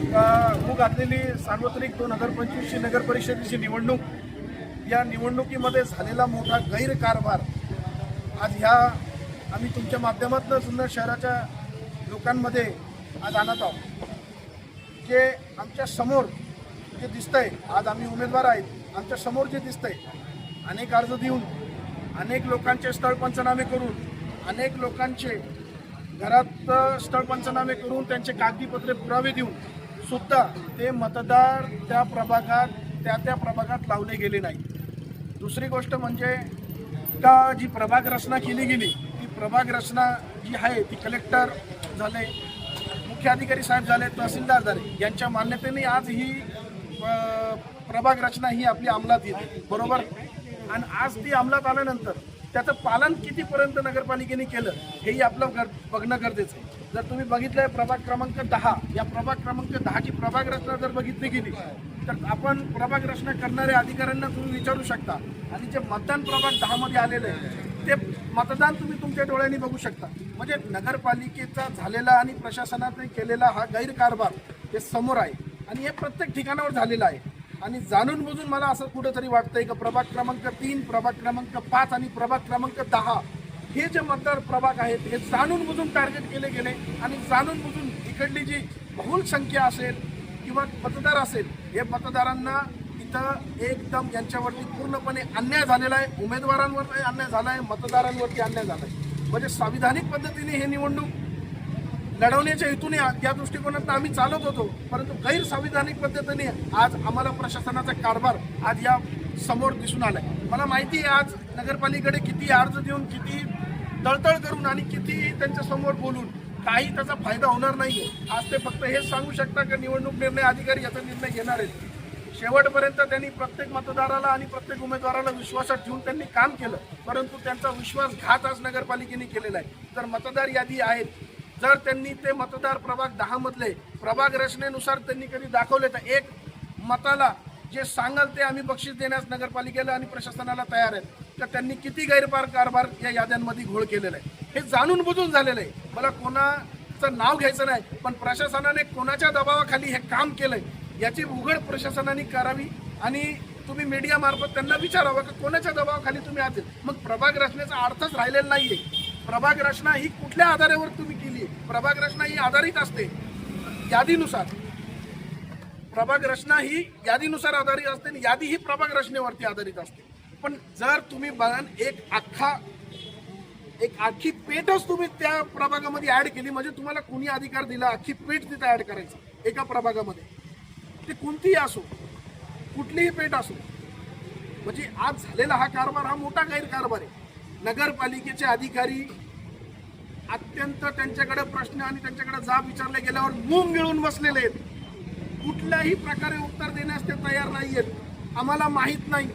मू घातलेली सार्वत्रिक दोन हजार पंचवीसची नगर परिषदेची निवडणूक या निवडणुकीमध्ये झालेला मोठा गैरकारभार आज ह्या आम्ही तुमच्या माध्यमातून सुंदर शहराच्या लोकांमध्ये आज आणत आहोत. जे आमच्यासमोर जे दिसतंय आज आम्ही उमेदवार आहेत आमच्यासमोर जे दिसतंय अनेक अर्ज देऊन अनेक लोकांचे स्थळ पंचनामे करून अनेक लोकांचे घरात स्थळ पंचनामे करून त्यांचे कागदीपत्रे पुरावे देऊन सुद्धा ते मतदार त्या प्रभागात त्या त्या प्रभागात लावले गेले नाही दुसरी गोष्ट म्हणजे का जी प्रभाग रचना केली गेली ती प्रभाग रचना जी आहे ती कलेक्टर झाले मुख्य अधिकारी साहेब झाले तहसीलदार झाले यांच्या मान्यतेने आज ही प्रभाग रचना ही आपली अंमलात येते. बरोबर? आणि आज ती अंमलात आल्यानंतर त्याचं पालन कितीपर्यंत नगरपालिकेने केलं हेही आपलं गर बघणं गरजेचं आहे. जर तुम्ही बघितलं प्रभाग क्रमांक दहा या प्रभाग क्रमांक दहाची प्रभाग रचना जर बघितली गेली तर आपण प्रभाग रचना करणाऱ्या अधिकाऱ्यांना तुम्ही विचारू शकता. आणि जे मतदान प्रभाग दहामध्ये आलेलं आहे ते मतदान तुम्ही तुमच्या डोळ्यांनी बघू शकता. म्हणजे नगरपालिकेचा झालेला आणि प्रशासनाने केलेला हा गैरकारभार हे समोर आहे. आणि हे प्रत्येक ठिकाणावर झालेलं आहे. आणि जाणून बुजून मला असं कुठंतरी वाटतंय की प्रभाग क्रमांक तीन प्रभाग क्रमांक पाच आणि प्रभाग क्रमांक दहा हे जे मतदार प्रभाग आहेत हे जाणून बुजून टार्गेट केले गेले आणि जाणून बुजून इकडली जी बहुल संख्या असेल किंवा मतदार असेल हे मतदारांना इथं एकदम यांच्यावरती पूर्णपणे अन्याय झालेला आहे. उमेदवारांवर अन्याय झाला आहे मतदारांवरती अन्याय झाला आहे. म्हणजे संविधानिक पद्धतीने हे निवडणूक लढवण्याच्या हेतूने या दृष्टिकोनातून आम्ही चालत होतो परंतु गैरसंविधानिक पद्धतीने आज आम्हाला प्रशासनाचा कारभार आज या समोर दिसून आलाय. मला माहिती आहे आज नगरपालिकेकडे किती अर्ज देऊन किती तळतळ करून आणि किती त्यांच्यासमोर बोलून काही त्याचा फायदा होणार नाही आज ते फक्त हेच सांगू शकता की निवडणूक निर्णय अधिकारी याचा निर्णय घेणार आहेत. शेवटपर्यंत त्यांनी प्रत्येक मतदाराला आणि प्रत्येक उमेदवाराला विश्वासात ठेवून त्यांनी काम केलं परंतु त्यांचा विश्वासघात आज नगरपालिकेने केलेला आहे. तर मतदार यादी आहेत. जर त्यांनी ते मतदार प्रभाग दहा मधले प्रभाग रचनेनुसार त्यांनी कधी दाखवले तर एक मताला जे सांगाल ते आम्ही बक्षीस देण्यास नगरपालिकेला आणि प्रशासनाला तयार आहेत. तर त्यांनी किती गैरपार कारभार या याद्यांमध्ये घोळ केलेला आहे. हे जाणून बुजून झालेलं आहे. मला कोणाचं नाव घ्यायचं नाही पण प्रशासनाने कोणाच्या दबावाखाली हे काम केलंय याची उघड प्रशासनाने करावी आणि तुम्ही मीडियामार्फत त्यांना विचारावं की कोणाच्या दबावाखाली तुम्ही आहात. मग प्रभाग रचनेचा अर्थच राहिलेला नाहीये. प्रभाग रचना ही कुठल्या आधारावर तुम्ही केली प्रभाग रचना ही आधारित असते. यादीनुसार प्रभाग रचना ही यादीनुसार आधारित असते आणि यादी ही प्रभाग रचनेवरती आधारित असते. पण जर तुम्ही बघा एक अख्खा एक अख्खी पेटच तुम्ही त्या प्रभागामध्ये ऍड केली म्हणजे तुम्हाला कुणी अधिकार दिला अख्खी पेट तिथे ऍड करायचं एका प्रभागामध्ये. ते कोणतीही असो कुठलीही पेट असो म्हणजे आज झालेला हा कारभार हा मोठा गैरकारभार आहे. नगरपालिकेचे अधिकारी अत्यंत त्यांच्याकडे प्रश्न आणि त्यांच्याकडे जाब विचारले गेल्यावर मूंग मिळून बसलेले आहेत. कुठल्याही प्रकारे उत्तर देण्यास ते तयार नाही आहेत आम्हाला माहीत नाही.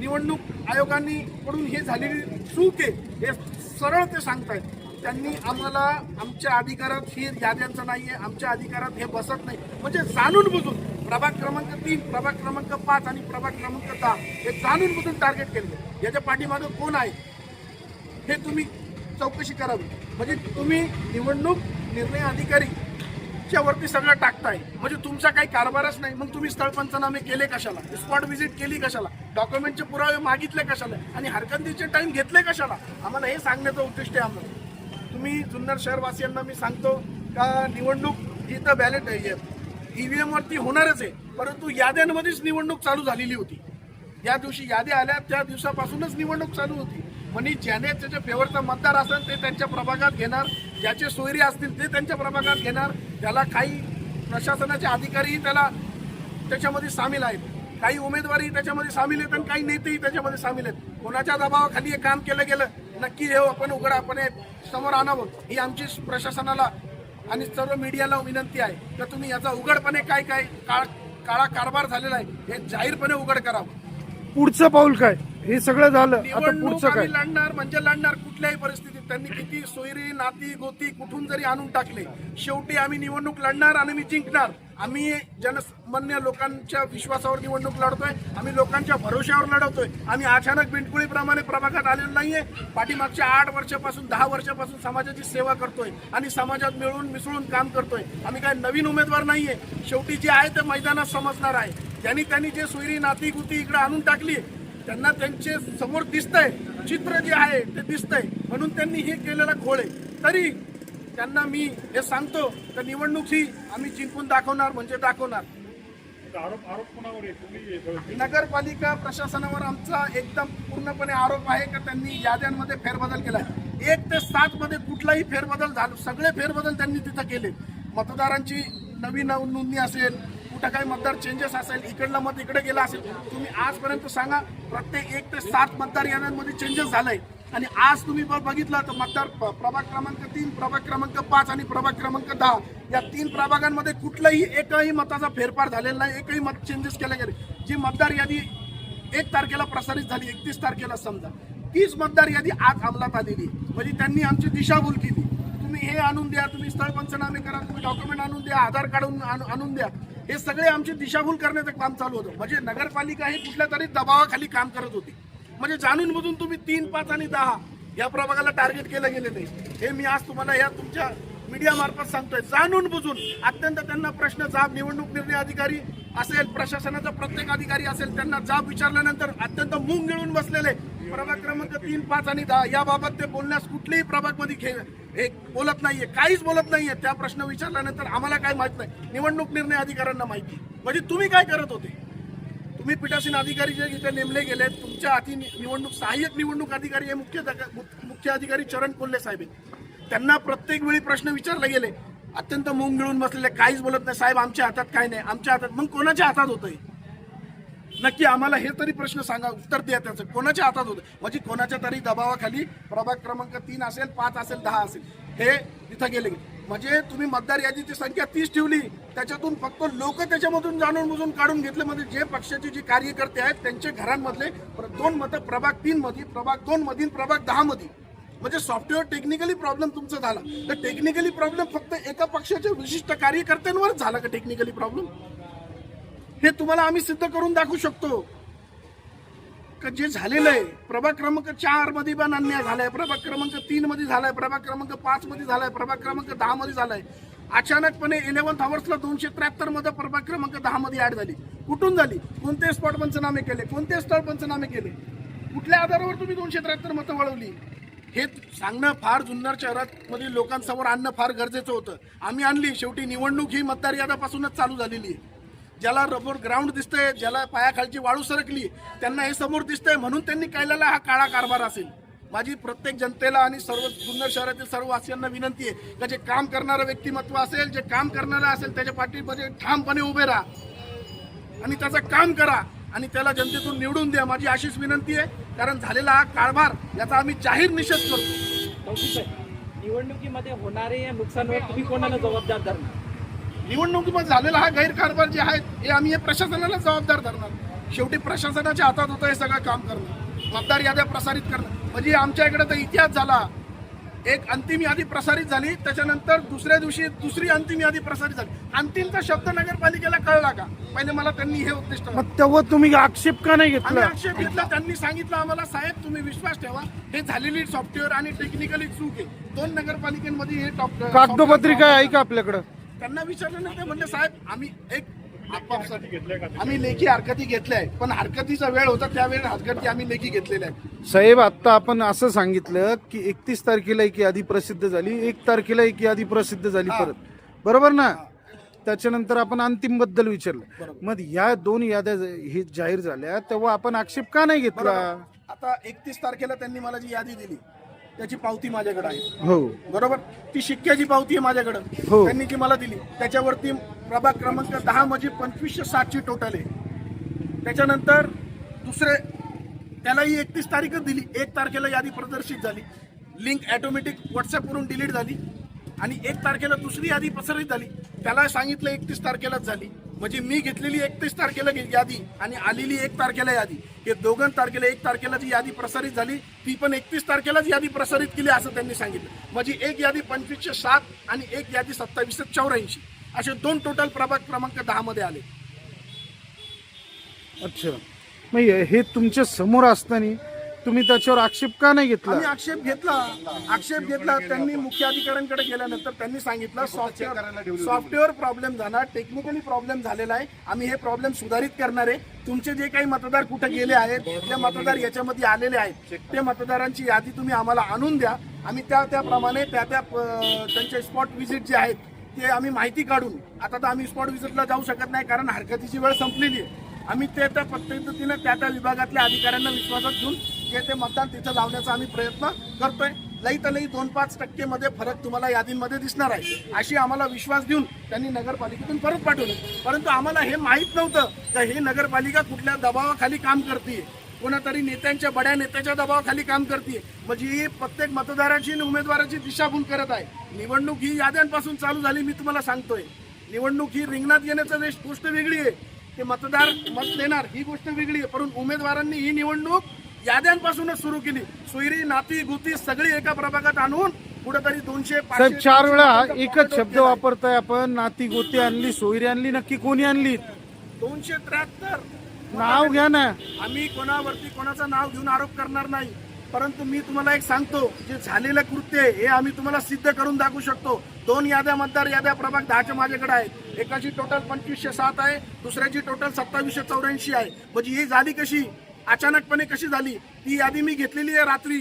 निवडणूक आयोगांनीकडून हे झालेली चूक आहे हे सरळ ते सांगतायत. त्यांनी आम्हाला आमच्या अधिकारात हे याद्यांचं आहे आमच्या अधिकारात हे बसत नाही. म्हणजे जाणून बुजून प्रभाग क्रमांक तीन प्रभाग क्रमांक पाच आणि प्रभाग क्रमांक दहा हे जाणून बुजून टार्गेट केले याच्या पाठीमागे कोण आहे? हे तुम्ही चौकशी करावी. म्हणजे तुम्ही निवडणूक निर्णय अधिकारी च्या वरती सगळं टाकताय. म्हणजे तुमचा काही कारभारच नाही. मग तुम्ही स्थळ पंचनामे केले कशाला? स्पॉट व्हिजिट केली कशाला? डॉक्युमेंटचे पुरावे मागितले कशाला? आणि हरकतीचे टाइम घेतले कशाला? आम्हाला हे सांगण्याचं उद्दिष्ट आहे आम्हाला तुम्ही जुन्नर शहरवासियांना मी सांगतो का निवडणूक इथं बॅलेट ईव्हीएम वरती होणारच आहे. परंतु याद्यांमध्येच निवडणूक चालू झालेली होती. या दिवशी याद्या आल्या. त्या दिवसापासूनच निवडणूक चालू होती. म्हणजे ज्याने त्याच्या फेवरचा मतदार असेल ते त्यांच्या प्रभागात घेणार. ज्याचे सोयरी असतील ते त्यांच्या प्रभागात घेणार. त्याला काही प्रशासनाचे अधिकारीही त्याला त्याच्यामध्ये सामील आहेत. काही उमेदवारही त्याच्यामध्ये सामील आहेत आणि काही नेतेही त्याच्यामध्ये सामील आहेत. कोणाच्या दबावाखाली हे काम केलं गेलं नक्की हे आपण उघड आपण हे समोर आणावं ही आमची प्रशासनाला आणि सर्व मीडियाला विनंती आहे. तर तुम्ही याचा उघडपणे काय काय काळ काळा कारभार झालेला आहे हे जाहीरपणे उघड करावं. पुढचं पाऊल काय? हे सगळं झालं निवडणूक पुढचं काय? आम्ही लढणार म्हणजे लढणार कुठल्याही परिस्थितीत. त्यांनी किती सोयरे नाती गोती कुठून जरी आणून टाकले शेवटी आम्ही निवडणूक लढणार आणि मी जिंकणार. आम्ही जनसामान्य लोकांच्या विश्वासावर निवडणूक लढतोय आम्ही लोकांच्या भरोश्यावर लढवतोय आम्ही अचानक बिंटकुळीप्रमाणे प्रभागात आलेलो नाहीये. पाठीमागच्या आठ वर्षापासून दहा वर्षापासून समाजाची सेवा करतोय आणि समाजात मिळून मिसळून काम करतोय. आम्ही काय नवीन उमेदवार नाहीये. शेवटी जे आहे ते मैदानात समजणार आहे. त्यांनी त्यांनी जे सोयरी नाती गुती इकडे आणून टाकली त्यांना त्यांचे समोर दिसतंय चित्र जे आहे ते दिसतंय. म्हणून त्यांनी हे केलेला घोळ आहे. तरी त्यांना मी हे सांगतो तर निवडणूक ही आम्ही जिंकून दाखवणार म्हणजे दाखवणार. आरोप आरोप कोणावर नगरपालिका प्रशासनावर आमचा एकदम पूर्णपणे आरोप आहे का त्यांनी याद्यांमध्ये फेरबदल केला? एक ते सात मध्ये कुठलाही फेरबदल झाला सगळे फेरबदल त्यांनी तिथं केले. मतदारांची नवीन नोंदणी असेल कुठं काही मतदार चेंजेस असेल इकडलं मत इकडे गेलं असेल तुम्ही आजपर्यंत सांगा प्रत्येक एक ते सात मतदार याद्यांमध्ये चेंजेस झालंय. आणि आज तुम्ही बघ- बघितलं तर मतदार प- प्रभाग क्रमांक तीन प्रभाग क्रमांक पाच आणि प्रभाग क्रमांक दहा या तीन प्रभागांमध्ये कुठलाही एकही मताचा फेरफार झालेला नाही एकही मत चेंजेस केले गेले. जी मतदार यादी एक तारखेला प्रसारित झाली एकतीस तारखेला समजा तीच मतदार यादी आज अंमलात आलेली म्हणजे त्यांनी आमची दिशाभूल केली. तुम्ही हे आणून द्या तुम्ही स्थळ पंचनामे करा तुम्ही डॉक्युमेंट आणून द्या आधार कार्ड आणून- आणून आणून द्या. हे सगळे आमची दिशाभूल करण्याचं काम चालू होतं. म्हणजे नगरपालिका ही कुठल्या तरी दबावाखाली काम करत होती. म्हणजे जाणून बुजून तुम्ही तीन पाच आणि दहा या प्रभागाला टार्गेट केलं गेले नाही. हे मी आज तुम्हाला या तुमच्या मीडियामार्फत सांगतोय. जाणून बुजून अत्यंत त्यांना प्रश्न जाब निवडणूक निर्णय अधिकारी असेल प्रशासनाचा प्रत्येक अधिकारी असेल त्यांना जाब विचारल्यानंतर अत्यंत मूंग गिळून बसलेले प्रभाग क्रमांक तीन पाच आणि दहा याबाबत ते बोलण्यास कुठल्याही प्रभागमध्ये घे हे बोलत नाहीये काहीच बोलत नाहीये. त्या प्रश्न विचारल्यानंतर आम्हाला काय माहीत नाही. निवडणूक निर्णय अधिकाऱ्यांना माहिती. म्हणजे तुम्ही काय करत होते? तुम्ही पीठासीन अधिकारी जे इथे नेमले गेले तुमच्या हाती निवडणूक सहाय्यक निवडणूक अधिकारी हे मुख्य मुख्य अधिकारी चरण कोल्हे साहेब आहेत. त्यांना प्रत्येक वेळी प्रश्न विचारले गेले. अत्यंत मुंग मिळून बसलेले काहीच बोलत नाही. साहेब आमच्या हातात काय नाही. आमच्या हातात मग कोणाच्या हातात होतंय? नक्की आम्हाला हे तरी प्रश्न सांगा उत्तर द्या त्याचं. कोणाच्या हातात होतं? म्हणजे कोणाच्या तरी दबावाखाली प्रभाग क्रमांक तीन असेल पाच असेल दहा असेल. हे तिथं गेले. म्हणजे तुम्ही मतदार यादीची संख्या तीस ठेवली त्याच्यातून फक्त लोक त्याच्यामधून जाणून बुजून काढून घेतले. म्हणजे जे पक्षाचे जे कार्यकर्ते आहेत त्यांच्या घरांमधले दोन मतं प्रभाग तीन प्रभाग दोन मधील प्रभाग दहा म्हणजे सॉफ्टवेअर टेक्निकली प्रॉब्लेम तुमचा झाला. तर टेक्निकली प्रॉब्लेम फक्त एका पक्षाच्या विशिष्ट कार्यकर्त्यांवरच झाला का टेक्निकली प्रॉब्लेम हे तुम्हाला आम्ही सिद्ध करून दाखवू शकतो. का जे झालेलं आहे प्रभाग क्रमांक चारमध्ये पण अन्याय झालाय प्रभाग क्रमांक तीन मध्ये झालाय प्रभाग क्रमांक पाच मध्ये झालाय प्रभाग क्रमांक दहा मध्ये झालाय. अचानकपणे इलेव्हन्थ अवर्सला दोनशे त्र्याहत्तरमध्ये प्रभाग क्रमांक दहा मध्ये ऍड झाली. कुठून झाली? कोणते स्पॉट पंचनामे केले? कोणते स्थळ पंचनामे केले? कुठल्या आधारावर तुम्ही दोनशे त्र्याहत्तर मतं वळवली? हे सांगणं फार जुन्नर शहरात मधील लोकांसमोर आणणं फार गरजेचं होतं. आम्ही आणली. शेवटी निवडणूक ही मतदार यादापासूनच चालू झालेली आहे. ज्याला रबर ग्राउंड दिसतंय ज्याला पायाखालची वाळू सरकली त्यांना हे समोर दिसतंय म्हणून त्यांनी केलेला हा काळा कारभार असेल. माझी प्रत्येक जनतेला आणि सर्व जुन्नर शहरातील सर्व वासियांना विनंती आहे का जे काम करणारं व्यक्तिमत्व असेल जे काम करणारं असेल त्याच्या पाठीमध्ये ठामपणे उभे राहा. आणि त्याचं काम करा आणि त्याला जनतेतून निवडून द्या माझी अशीच विनंती आहे. कारण झालेला हा कारभार याचा आम्ही जाहीर निषेध करतो. निवडणुकीमध्ये होणारे नुकसान नुकसानवर तुम्ही कोणाला जबाबदार धरणार? निवडणुकीमध्ये झालेला हा गैरकारभार जे आहे हे आम्ही हे प्रशासनाला जबाबदार धरणार. शेवटी प्रशासनाच्या हातात होतं हे सगळं काम करणं. मतदार याद्या प्रसारित करणं. म्हणजे आमच्या इकडे तर इतिहास झाला. एक अंतिम यादी प्रसारित झाली त्याच्यानंतर दुसऱ्या दिवशी दुसरी अंतिम यादी प्रसारित झाली. अंतिमचा शब्द नगरपालिकेला कळला का? पहिले मला त्यांनी हे उद्दिष्ट. मग तेव्हा तुम्ही आक्षेप का नाही आम्ही घेतला आक्षेप घेतला त्यांनी सांगितलं आम्हाला साहेब तुम्ही विश्वास ठेवा. हे झालेली सॉफ्टवेअर आणि टेक्निकली चूक आहे. दोन नगरपालिकेमध्ये हे टॉप कागदोपत्री काय आहे का आपल्याकडं? त्यांना विचारलं नाही ते म्हणले साहेब आम्ही एक आम्ही लेखी हरकती घेतल्या पण हरकतीचा वेळ होता त्यावेळी हरकती आम्ही लेखी घेतलेल्या आहेत. साहेब आता आपण असं सांगितलं की एकतीस तारखेला एक यादी प्रसिद्ध झाली एक तारखेला एक यादी प्रसिद्ध झाली. परत. बरोबर ना? त्याच्यानंतर आपण अंतिमबद्दल विचारलं. मग या दोन याद्या हे जाहीर झाल्या तेव्हा आपण आक्षेप का नाही घेतला? आता एकतीस तारखेला त्यांनी मला जी यादी दिली त्याची पावती माझ्याकडे आहे. हो. बरोबर? ती शिक्क्याची पावती आहे माझ्याकडे. हो. त्यांनी जी मला दिली त्याच्यावरती प्रभाग क्रमांक दहा म्हणजे पंचवीसशे सातची टोटल आहे. त्याच्यानंतर दुसरे त्यालाही एकतीस तारीखच दिली. एक तारखेला यादी प्रदर्शित झाली. लिंक ॲटोमॅटिक व्हॉट्सअपवरून डिलीट झाली. आणि एक तारखेला दुसरी यादी प्रसारित झाली. त्याला सांगितलं एकतीस तारखेलाच झाली. म्हणजे मी घेतलेली एकतीस तारखेला गे- यादी आणि आलेली एक तारखेला यादी. हे दोघं तारखेला एक तारखेला जी यादी प्रसारित झाली ती पण एकतीस तारखेलाच यादी प्रसारित केली असं त्यांनी सांगितलं. म्हणजे एक यादी पंचवीसशे सात आणि एक यादी सत्तावीसशे चौऱ्याऐंशी. असे दोन टोटल प्रभाग क्रमांक दहामध्ये आले. अच्छा. मग हे तुमच्यासमोर असताना तुम्ही त्याच्यावर आक्षेप का नाही घेतला? आम्ही आक्षेप घेतला. आक्षेप घेतला. त्यांनी मुख्य अधिकाऱ्यांकडे गेल्यानंतर त्यांनी सांगितलं सॉफ्टवेअर सॉफ्टवेअर प्रॉब्लेम झाला. टेक्निकली प्रॉब्लेम झालेला आहे. आम्ही हे प्रॉब्लेम सुधारित करणार आहे. तुमचे जे काही मतदार कुठे गेले आहेत ते मतदार याच्यामध्ये आलेले आहेत. ते मतदारांची यादी तुम्ही आम्हाला आणून द्या. आम्ही त्या त्याप्रमाणे त्या त्या त्यांचे स्पॉट व्हिजिट जे आहेत ते आम्ही माहिती काढून आता तर आम्ही स्पॉट व्हिजिटला जाऊ शकत नाही कारण हरकतीची वेळ संपलेली आहे. आम्ही ते त्या पद्धतीने त्या त्या विभागातल्या अधिकाऱ्यांना विश्वासात घेऊन जे ते मतदान तिथं लावण्याचा आम्ही प्रयत्न करतोय. लई तर लई दोन पाच टक्के मध्ये फरक तुम्हाला यादींमध्ये दिसणार आहे. अशी आम्हाला विश्वास देऊन त्यांनी नगरपालिकेतून परत पाठवले. परंतु आम्हाला हे माहीत नव्हतं का हे नगरपालिका कुठल्या दबावाखाली काम करते कोणातरी नेत्यांच्या बड्या नेत्याच्या दबावाखाली काम करते म्हणजे ही प्रत्येक मतदाराची आणि उमेदवाराची दिशाभूल करत आहे. निवडणूक ही याद्यांपासून चालू झाली मी तुम्हाला सांगतोय. निवडणूक ही रिंगणात येण्याचं गोष्ट वेगळी आहे ते मतदार मत देणार ही गोष्ट वेगळी आहे. परंतु उमेदवारांनी ही निवडणूक याद्यांपासूनच सुरू केली. सोयरी नाती गुती सगळी एका प्रभागात आणून कुठेतरी दोनशे साहेब चार वेळा एकच शब्द. वापरताय आपण. नाती गोती आणली सोयरी आणली नक्की कोणी आणली? दोनशे त्र्याहत्तर. नाव घ्या ना. आम्ही कोणावरती कोणाचं नाव घेऊन आरोप करणार नाही. परंतु मी तुम्हाला एक सांगतो जे झालेलं कृत्य आहे हे आम्ही तुम्हाला सिद्ध करून दाखवू शकतो. दोन याद्या मतदार याद्या प्रभाग दहाच्या माझ्याकडे आहेत. एकाची टोटल पंचवीसशे सात आहे दुसऱ्याची टोटल सत्तावीसशे चौऱ्याऐंशी आहे. म्हणजे ही झाली कशी? अचानकपणे कशी झाली? ती यादी मी घेतलेली आहे रात्री.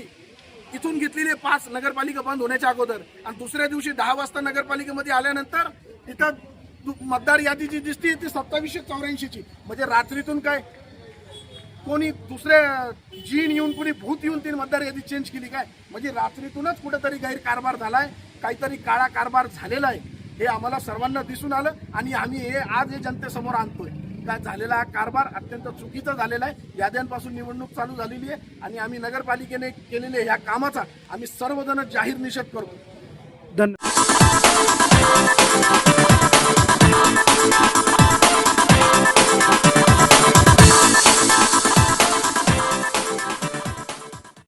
इथून घेतलेली आहे पाच नगरपालिका बंद होण्याच्या अगोदर. आणि दुसऱ्या दिवशी दहा वाजता नगरपालिकेमध्ये आल्यानंतर तिथं दु- मतदार यादी जी दिसते ती सत्तावीसशे चौऱ्याऐंशीची. म्हणजे रात्रीतून काय? कोणी दुसऱ्या जीन येऊन कोणी भूत येऊन तीन मतदार यादी चेंज केली काय? म्हणजे रात्रीतूनच कुठेतरी गैरकारभार झालाय. काहीतरी काळा कारभार झालेला आहे. हे आम्हाला सर्वांना दिसून आलं आणि आम्ही हे आज हे जनतेसमोर आणतोय. काय झालेला हा कारभार अत्यंत चुकीचा झालेला आहे. याद्यांपासून निवडणूक चालू झालेली आहे आणि आम्ही नगरपालिकेने केलेल्या ह्या कामाचा आम्ही सर्वजण जाहीर निषेध करतो. धन्यवाद